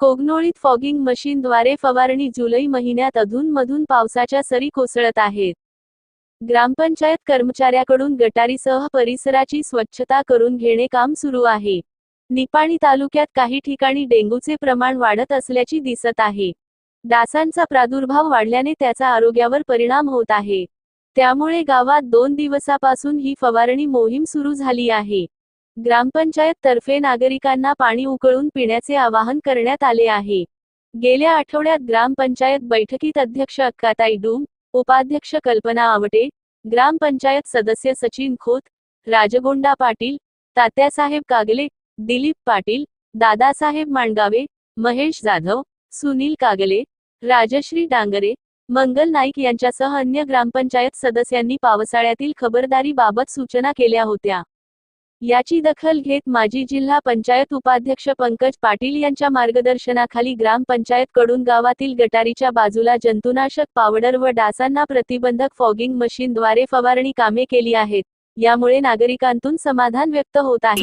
कोगनोळीत fogging मशीनद्वारे फवारणी जुलै महिन्यात अधूनमधून पावसाच्या सरी कोसळत आहेत. ग्रामपंचायत कर्मचाऱ्याकडून गटारीसह परिसराची स्वच्छता करून घेणे काम सुरू आहे. निपाणी तालुक्यात काही ठिकाणी डेंग्यूचे प्रमाण वाढत असल्याची दिसत आहे. डासांचा प्रादुर्भाव वाढल्याने त्याचा आरोग्यावर परिणाम होत आहे. त्यामुळे गावात दोन दिवसापासून ही फवारणी मोहीम सुरू झाली आहे. ग्रामपंचायत तर्फे नागरिकांना पाणी उकळून पिण्याचे आवाहन करण्यात आले आहे. गेल्या आठवड्यात ग्रामपंचायत बैठकीत अध्यक्ष अक्काताई डूम उपाध्यक्ष कल्पना आवटे ग्रामपंचायत सदस्य सचिन खोत राजगोंडा पाटील तात्यासाहेब कागले दिलीप पाटील दादासाहेब मांडगावे महेश जाधव सुनील कागले राजश्री डांगरे मंगल नाईक यांच्यासह अन्य ग्रामपंचायत सदस्यांनी पावसाळ्यातील खबरदारीबाबत सूचना केल्या होत्या. याची दखल घेत माजी जिल्हा पंचायत उपाध्यक्ष पंकज पाटील यांच्या मार्गदर्शनाखाली ग्रामपंचायतकडून गावातील गटारीच्या बाजूला जंतुनाशक पावडर व डासांना प्रतिबंधक फॉगिंग मशीनद्वारे फवारणी कामे केली आहेत. यामुळे नागरिकांतून समाधान व्यक्त होत आहे.